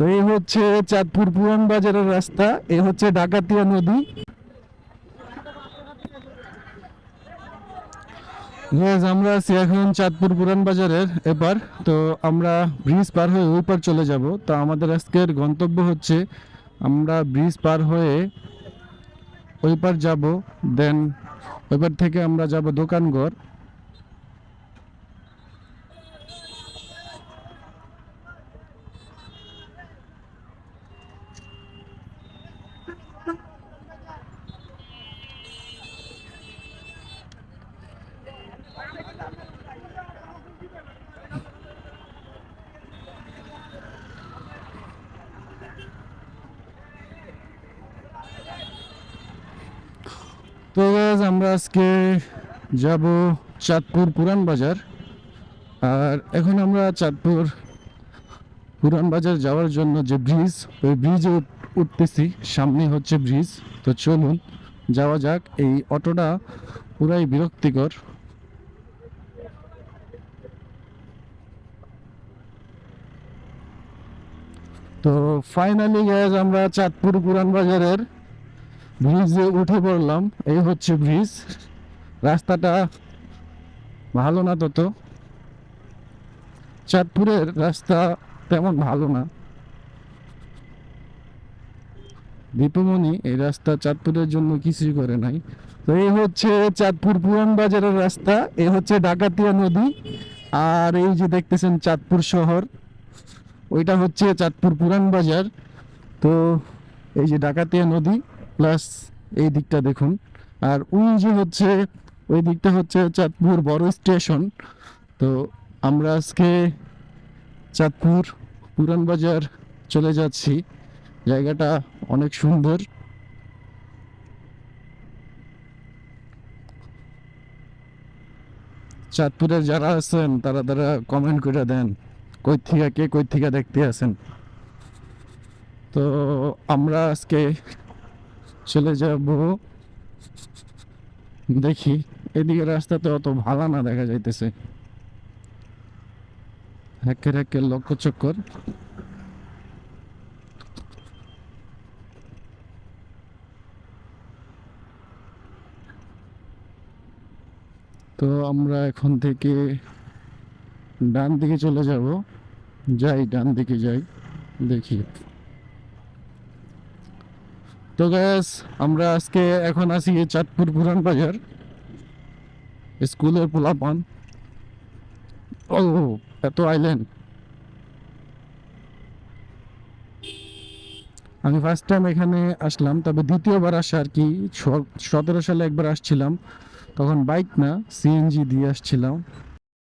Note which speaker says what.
Speaker 1: তো এই হচ্ছে চাঁদপুর পুরান বাজারের রাস্তা এই হচ্ছে ডাকাতিয়া নদী। Guys, আমরা আছি এখন চাঁদপুর পুরান বাজারের এবার তো আমরা ব্রিজ পার হয়ে ওই পার চলে যাব। তো আমাদের আজকের গন্তব্য হচ্ছে আমরা ব্রিজ পার হয়ে ওই পার যাব দেন ওই পার থেকে আমরা যাব দোকানঘর। Guys, আমরা আজকে যাব চাঁদপুর পুরান বাজার। আর এখন আমরা চাঁদপুর পুরান বাজার যাওয়ার জন্য যে ব্রিজ ওই ব্রিজে উঠতেছি সামনে হচ্ছে ব্রিজ। তো চলুন যাওয়া যাক। এই অটোটা পুরাই বিরক্তিকর। তো ফাইনালি গ্যাস আমরা চাঁদপুর পুরান বাজারের ব্রিজে উঠে পড়লাম, এই হচ্ছে ব্রিজ। রাস্তাটা ভালো না তত চাঁদপুরের রাস্তা তেমন ভালো না। দীপমণি এই রাস্তা চাঁদপুরের জন্য কিছুই করে নাই। তো এই হচ্ছে চাঁদপুর পুরান বাজারের রাস্তা এ হচ্ছে ডাকাতিয়া নদী। আর এই যে দেখতেছেন চাঁদপুর শহর, ওইটা হচ্ছে চাঁদপুর পুরান বাজার। তো এই যে ডাকাতিয়া নদী প্লাস এই দিকটা দেখুন। আর ওই হচ্ছে, ওই দিকটা হচ্ছে চাঁদপুর বড় স্টেশন। তো আমরা আজকে চাঁদপুর পুরান বাজার চলে যাচ্ছি। জায়গাটা অনেক সুন্দর। চাঁদপুরের যারা আছেন, তারা তারা কমেন্ট করে দেন, কই থেকে কে কই থেকে দেখতে আছেন তো আমরা আজকে চলে যাব। দেখি, এদিকে রাস্তা তো অত ভালো না দেখা যাইতেছে। হ্যাকের হ্যাকের লক্ষ্য চক্কর। তো আমরা এখন থেকে ডান দিকে চলে যাব। যাই, ডান দিকে যাই। দেখি। তো গ্যাস আমরা আজকে এখন আছি চাঁদপুর পুরান বাজার। স্কুলের পোলাপান। ও, এত আইল্যান্ড আমি ফার্স্ট টাইম এখানে আসলাম, তবে দ্বিতীয়বার আসা আর কি। সতেরো সালে একবার আসছিলাম। তখন বাইক না সিএনজি দিয়ে আসছিলাম।